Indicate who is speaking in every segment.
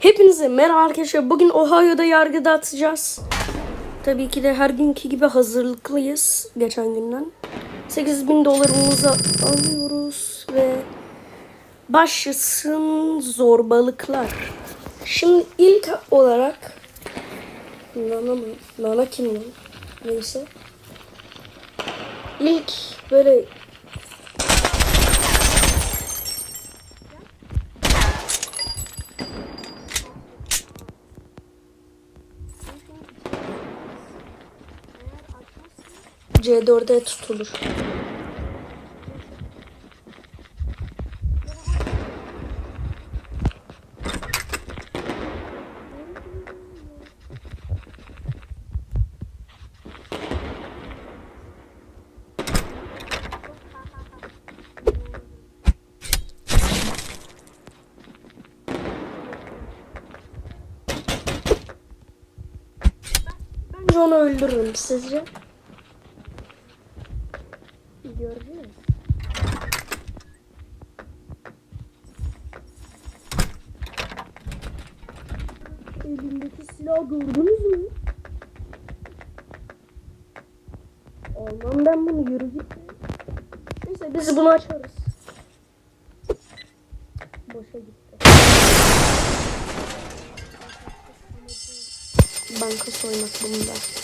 Speaker 1: Hepinize merhaba arkadaşlar. Bugün Ohio'da yargı dağıtacağız. Tabii ki de her günkü gibi hazırlıklıyız geçen günden. 8000 dolarımızı alıyoruz ve başlasın zorbalıklar. Şimdi ilk olarak Nana mı? Nana kim lan? Neyse. İlk böyle C4'e tutulur. Bence onu öldürürüm sizce? Göreceğiz. Elimdeki silahı gördünüz mü? Almam ben bunu yürü git. Neyse biz bunu açarız. Boşa gitti. Banka soymak bunda.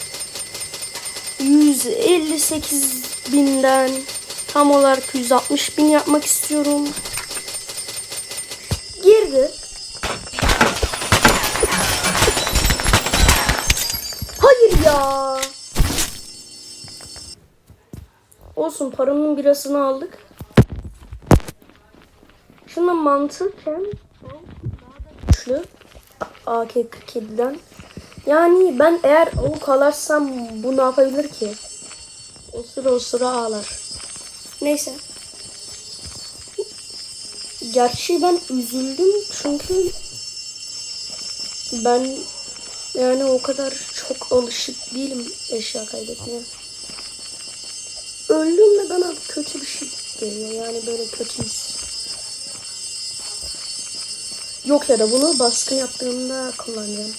Speaker 1: 158 binden tam olarak 160 bin yapmak istiyorum. Girdi. Hayır ya. Olsun paramın birasını aldık. Şimdi mantıken güçlü AK-47'den. Yani ben eğer avuk alarsam bu ne yapabilir ki? O sıra o sıra ağlar. Neyse. Gerçi ben üzüldüm çünkü ben yani o kadar çok alışık değilim eşya kaybetmeye. Öldüğümde bana kötü bir şey geliyor. Yani böyle kötü his. Yok ya da bunu baskın yaptığımda kullanacağım.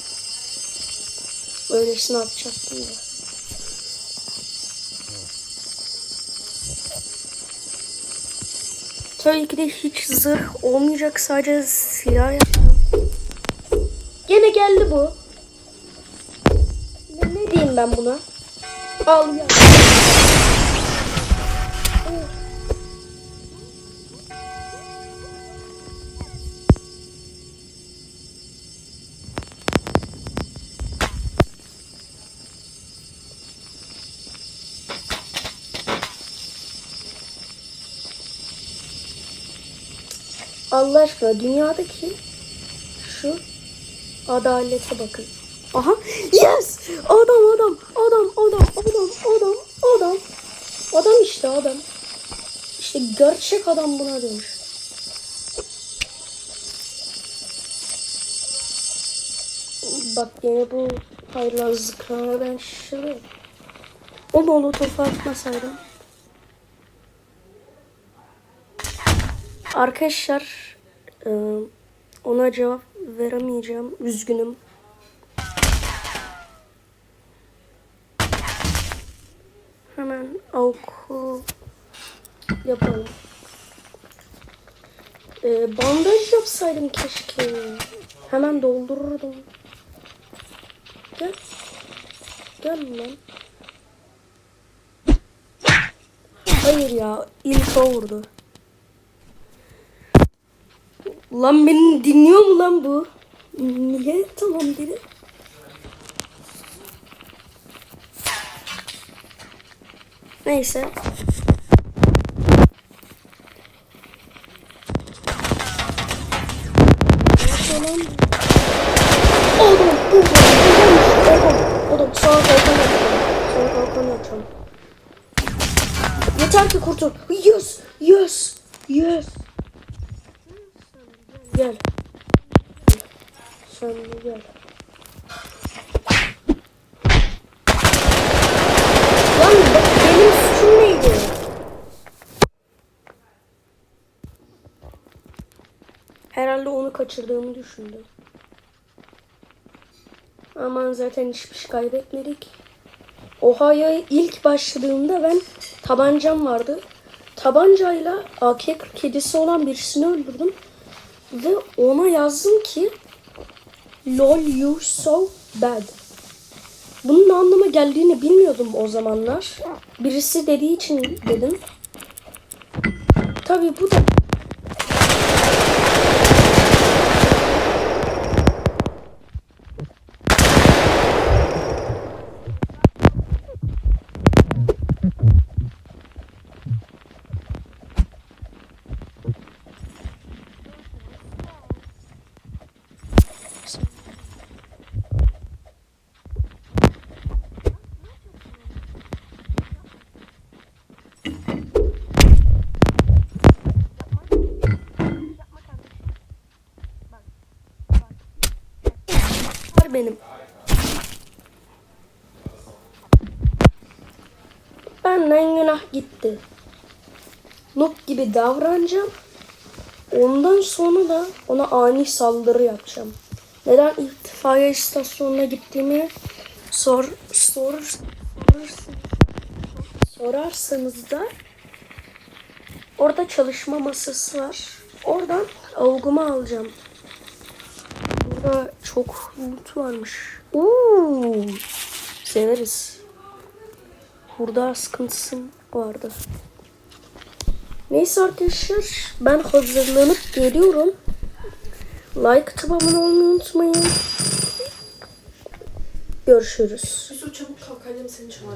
Speaker 1: Öylesine atacaktım da. Tabii ki de hiç zırh olmayacak. Sadece silah yaptım. Gene geldi bu. Ne diyeyim ben buna? Al ya. Allah aşkına dünyadaki şu adalete bakın. Aha. Yes! Adam adam adam adam adam adam adam. Adam işte adam. İşte gerçek adam buna dönüş. Bak yine bu hayırlı haylazlıklardan şaşırıyorum. O molotofu atmasaydım. Arkadaşlar e, ona cevap veremeyeceğim. Üzgünüm. Hemen oku yapalım. E, bandaj yapsaydım keşke. Hemen doldururdum. Gel. Gel lan. Hayır ya. ilk o vurdu. Lan beni dinliyor mu lan bu? Niye? Tamam dedi. Neyse. Adam, adam, adam, adam, sağa kalkan yapacağım. Sağa kalkan yapacağım. Yeter ki kurtul. Yes, yes, yes. Gel. Sen de gel. Lan benim suçum neydi? Herhalde onu kaçırdığımı düşündü. Aman zaten hiçbir şey kaybetmedik. Ohio'ya ilk başladığımda ben tabancam vardı. Tabancayla AK-47'si olan birisini öldürdüm. Ve ona yazdım ki LOL you so bad. Bunun ne anlama geldiğini bilmiyordum o zamanlar. Birisi dediği için dedim. Tabii bu da var benim. Benden günah gitti. Noob gibi davranacağım. Ondan sonra da ona ani saldırı yapacağım. Neden itfaiye istasyonuna gittiğimi sor, sor, sorarsanız, sorarsanız da orada çalışma masası var. Oradan avugumu alacağım. Burada çok loot varmış. Oo, severiz. Burada sıkıntısım vardı. Neyse arkadaşlar ben hazırlanıp geliyorum. Like atıp abone olmayı unutmayın. Görüşürüz.
Speaker 2: Yusuf çabuk kalk annem seni çağırıyor.